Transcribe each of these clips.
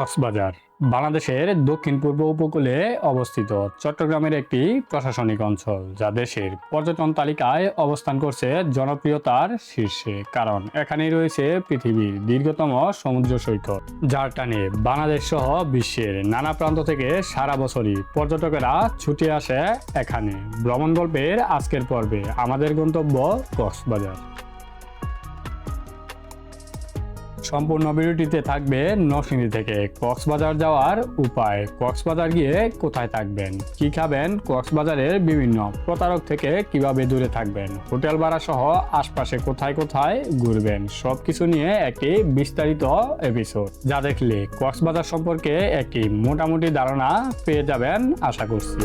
কক্সবাজার, বাংলাদেশের দক্ষিণ পূর্ব উপকূলে অবস্থিত চট্টগ্রামের একটি প্রশাসনিক অঞ্চল, যা দেশের পর্যটন তালিকায় অবস্থান করছে জনপ্রিয়তার শীর্ষে। কারণ এখানেই রয়েছে পৃথিবীর দীর্ঘতম সমুদ্র সৈকত, যার টানে বাংলাদেশ সহ বিশ্বের নানা প্রান্ত থেকে সারা বছরই পর্যটকেরা ছুটে আসে এখানে। ভ্রমণ গল্পের আজকের পর্বে আমাদের গন্তব্য কক্সবাজার। সম্পূর্ণ ভিডিওটিতে থাকবে নরসিংদী থেকে কক্সবাজার যাওয়ার উপায়। কক্সবাজার গিয়ে কোথায় থাকবেন? কি খাবেন? কক্সবাজারের বিভিন্ন প্রতারক থেকে কীভাবে দূরে থাকবেন? হোটেল ভাড়া সহ আশপাশে কোথায় কোথায় ঘুরবেন? সবকিছু নিয়ে একটি বিস্তারিত এপিসোড যা দেখলে কক্সবাজার সম্পর্কে একটি মোটামুটি ধারণা পেয়ে যাবেন, আশা করছি।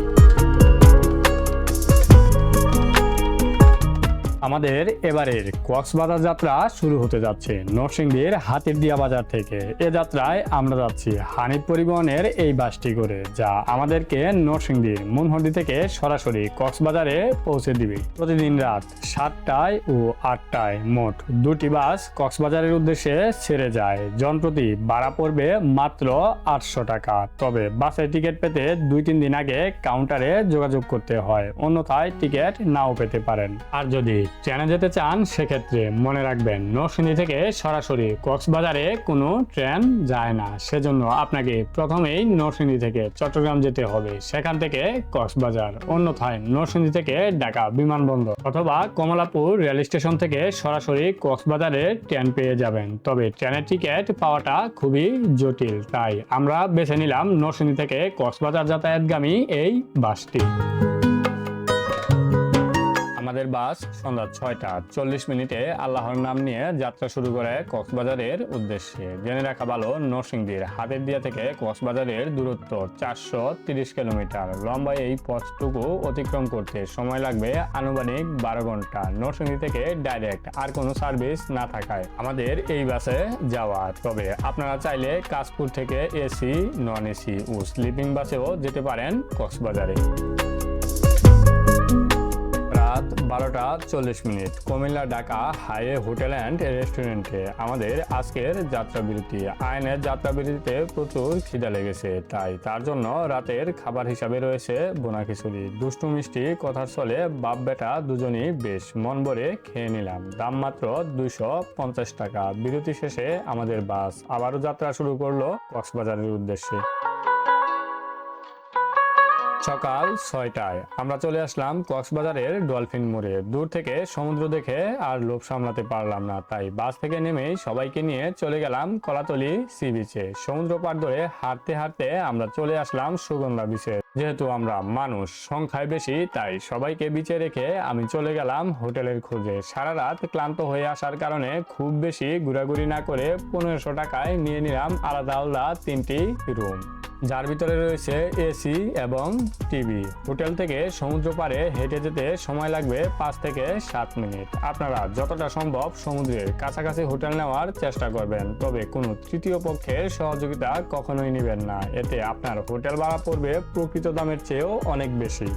আমাদের এবারের কক্সবাজার যাত্রা শুরু হতে যাচ্ছে। নরসিংদীর হাতিরদিয়া বাজার থেকে। এ যাত্রায় আমরা যাচ্ছি হানিফ পরিবহনের এই বাসটি করে, যা আমাদেরকে নরসিংদীর মুনহন্ডি থেকে সরাসরি কক্সবাজারে পৌঁছে দিবে। প্রতিদিন রাত সাতটায় ও আটটায় মোট দুটি বাস কক্সবাজারের উদ্দেশ্যে ছেড়ে যায়। জনপ্রতি ভাড়া পড়বে মাত্র আটশো টাকা। তবে বাসের টিকিট পেতে দুই তিন দিন আগে কাউন্টারে যোগাযোগ করতে হয়। অন্যথায় টিকিট নাও পেতে পারেন। আর যদি ট্রেনে যেতে চান, সেক্ষেত্রে মনে রাখবেন, নরসিংদী থেকে সরাসরি কক্সবাজারে কোনো ট্রেন যায় না। সেজন্য আপনাকে প্রথমেই নরসিংদী থেকে চট্টগ্রাম যেতে হবে। সেখান থেকে কক্সবাজার, অন্যথায় নরসিংদী থেকে ঢাকা বিমানবন্দর অথবা কমলাপুর রেল স্টেশন থেকে সরাসরি কক্সবাজারে ট্রেন পেয়ে যাবেন। তবে ট্রেনের টিকিট পাওয়াটা খুবই জটিল, তাই আমরা বেছে নিলাম নরসিংদী থেকে কক্সবাজার যাতায়াতগামী এই বাসটি। আমাদের বাস সন্ধ্যা ছয়টা চল্লিশ মিনিটে আল্লাহর নাম নিয়ে যাত্রা শুরু করে কক্সবাজারের উদ্দেশ্যে। জেনে রাখা ভালো, নরসিংদীর হাতের দিয়া থেকে কক্সবাজারের দূরত্ব চারশো তিরিশ কিলোমিটার। লম্বা এই পথটুকু অতিক্রম করতে সময় লাগবে আনুমানিক বারো ঘণ্টা। নরসিংদী থেকে ডাইরেক্ট আর কোনো সার্ভিস না থাকায় আমাদের এই বাসে যাওয়া। তবে আপনারা চাইলে কাশপুর থেকে এসি, নন এসি ও স্লিপিং বাসেও যেতে পারেন কক্সবাজারে। রাত বারোটা চল্লিশ minute, Comilla Dhaka highway hotel and রেস্টুরেন্টে আমাদের আজকের যাত্রা বিরতি আয়নের যাত্রা বিরতিতে প্রচুর খিদা লেগেছে, তাই তার জন্য রাতের খাবার হিসাবে রয়েছে বোনা খিচুড়ি। দুষ্টু মিষ্টি কথার চলে বাপ বেটা দুজনই বেশ মন ভরে খেয়ে নিলাম। দাম মাত্র দুইশো পঞ্চাশ টাকা। বিরতি শেষে আমাদের বাস। আবারও যাত্রা শুরু করল কক্সবাজারের উদ্দেশ্যে। সকাল ছয়টায়। আমরা চলে আসলাম কক্সবাজারের ডলফিন মোড়ে। দূর থেকে সমুদ্র দেখে আর লোভ সামলাতে পারলাম না, তাই বাস থেকে নেমেই সবাইকে নিয়ে চলে গেলাম কলাতলি সি বিচে। সমুদ্র পার ধরে হাঁটতে হাঁটতে আমরা চলে আসলাম সুগন্ধা বিচে। যেহেতু আমরা মানুষ, সংখ্যায় বেশি, তাই সবাইকে বিচে রেখে আমি চলে গেলাম হোটেলের খোঁজে। সারা রাত ক্লান্ত হয়ে আসার কারণে খুব বেশি ঘোরাঘুরি না করে পনেরোশো টাকায় নিয়ে নিলাম আলাদা আলাদা তিনটি রুম। যার ভিতরে রয়েছে এসি এবং টিভি। হোটেল থেকে সমুদ্র পাড়ে হেঁটে যেতে সময় লাগবে পাঁচ থেকে সাত মিনিট। আপনারা যতটা সম্ভব সমুদ্রের কাছাকাছি হোটেল নেওয়ার চেষ্টা করবেন, তবে কোনো তৃতীয় পক্ষের সহযোগিতা কখনোই নেবেন না। এতে আপনার হোটেল ভাড়া পড়বে প্রকৃত দামের চেয়েও অনেক বেশি।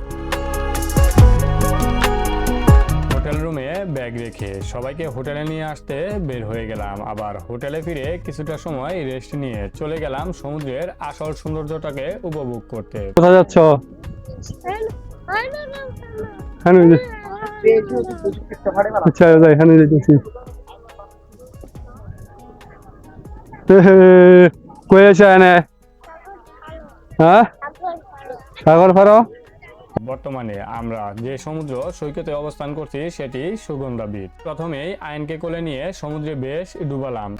হোটেল রুমে ব্যাগ রেখে সবাইকে হোটেলে নিয়ে আসতে বের হয়ে গেলাম। আবার হোটেলে ফিরে কিছুটা সময় রেস্ট নিয়ে চলে গেলাম সমুদ্রের আসল সৌন্দর্যটাকে উপভোগ করতে। কোথায় যাচ্ছ? আচ্ছা হ্যাঁ? সাগর ফারো। বর্তমানে আমরা যে সমুদ্র সৈকতে অবস্থান করছি, সেটি সুগন্ধাবিদ প্রথমেই আইনকে কোলে নিয়ে সমুদ্রে বেশ ডুবালাম।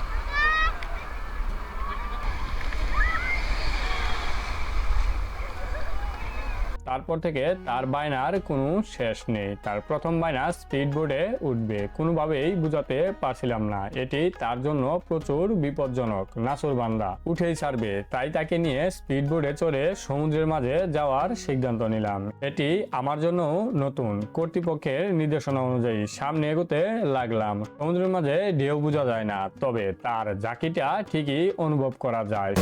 তারপর থেকে তার বায়নার কোনো শেষ নেই। তার প্রথম বায়না স্পিড বোর্ডে উঠবে। কোনোভাবেই বুঝাতে পারছিলাম না। এটি তার জন্য প্রচুর বিপজ্জনক। নাসুর বান্দা উঠেই ছাড়বে। তাই তাকে নিয়ে স্পিড বোর্ডে চড়ে সমুদ্রের মাঝে যাওয়ার সিদ্ধান্ত নিলাম। এটি আমার জন্য নতুন। কর্তৃপক্ষের নির্দেশনা অনুযায়ী সামনে এগোতে লাগলাম। সমুদ্রের মাঝে ঢেউ বোঝা যায় না। তবে তার জাকিটা ঠিকই অনুভব করা যায়।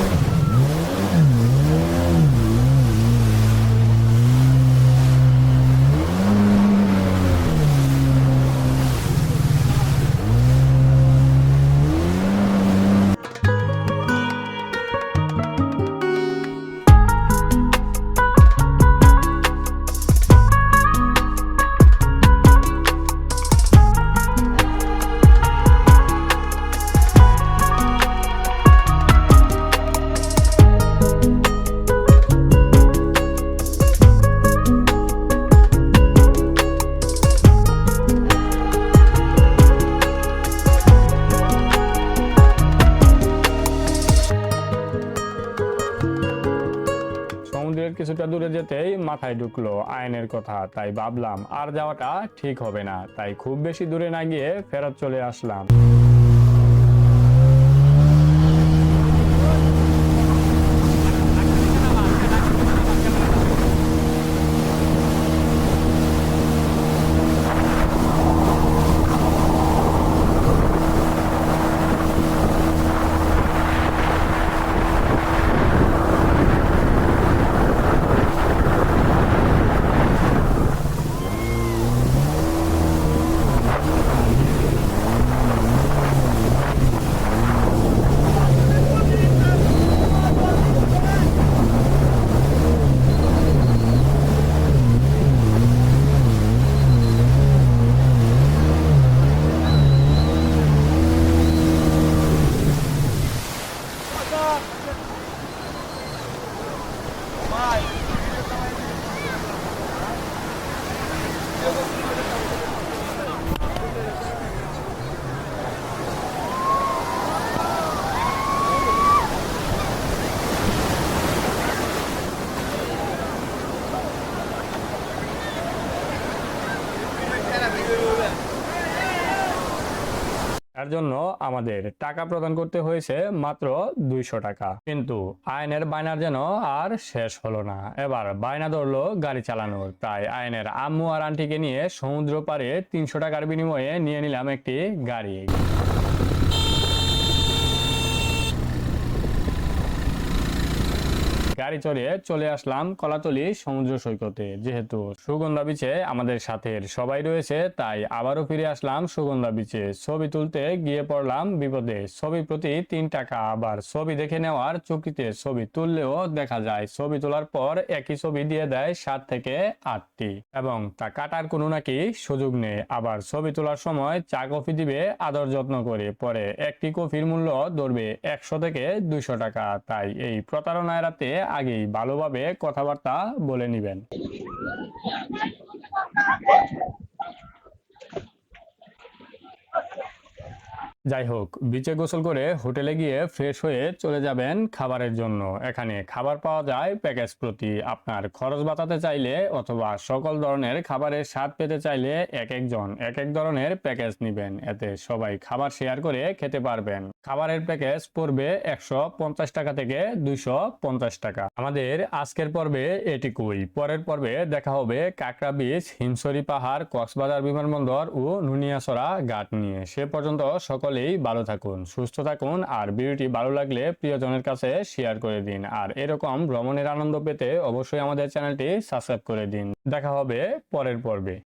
মাথায় ঢুকলো আয়নের কথা, তাই ভাবলাম আর যাওয়াটা ঠিক হবে না, তাই খুব বেশি দূরে না গিয়ে ফেরত চলে আসলাম। এর জন্য আমাদের টাকা প্রদান করতে হয়েছে মাত্র দুইশো টাকা। কিন্তু আইনের বায়নার যেন আর শেষ হলো না। এবার বায়না ধরলো গাড়ি চালানোর। তাই আইনের আম্মু আর আন্টিকে নিয়ে সমুদ্র পারে তিনশো টাকার বিনিময়ে নিয়ে নিলাম একটি গাড়ি। গাড়ি চড়ে চলে আসলাম কলাতলি সমুদ্র সৈকতে। যেহেতু সুগন্ধা বিচে আমাদের সাথে সবাই রয়েছে, তাই আবারও ফিরে আসলাম সুগন্ধা বিচে ছবি তুলতে গিয়ে পড়লাম বিপদে। ছবি প্রতি তিন টাকা। আবার ছবি দেখে নেওয়ার চুক্তিতে ছবি তুললেও দেখা যায়, ছবি তোলার পর একই ছবি দিয়ে দেয় সাত থেকে আটটি। এবং তা কাটার কোনো নাকি সুযোগ নেই। আবার ছবি তোলার সময় চা কফি দিবে, আদর যত্ন করে। পরে একটি কফির মূল্য ধরবে একশো থেকে দুইশো টাকা। তাই এই প্রতারণা এড়াতে আগেই ভালোভাবে কথাবার্তা বলে নিবেন। যাই হোক বিচে গোসল করে হোটেলে গিয়ে ফ্রেশ হয়ে চলে যাবেন খাবারের জন্য। এখানে খাবার পাওয়া যায় প্যাকেজ প্রতি। আপনার খরচ বাঁচাতে চাইলে অথবা সকল ধরনের খাবারের স্বাদ পেতে চাইলে এক একজন, এক এক ধরনের প্যাকেজ নিবেন। এতে সবাই খাবার শেয়ার করে খেতে পারবেন। খাবারের প্যাকেজ পড়বে একশো পঞ্চাশ টাকা থেকে দুইশো পঞ্চাশ টাকা। আমাদের আজকের পর্বে এটিকুই। পরের পর্বে দেখা হবে কাকড়া বিচ হিমসরি পাহাড়, কক্সবাজার বিমানবন্দর ও নুনিয়াছড়া ঘাট নিয়ে। সে পর্যন্ত সকলেই ভালো থাকুন, সুস্থ থাকুন, আর ভিডিওটি ভালো লাগলে প্রিয়জনের কাছে শেয়ার করে দিন। আর এরকম ভ্রমণের আনন্দ পেতে অবশ্যই আমাদের চ্যানেলটি সাবস্ক্রাইব করে দিন। দেখা হবে পরের পর্বে।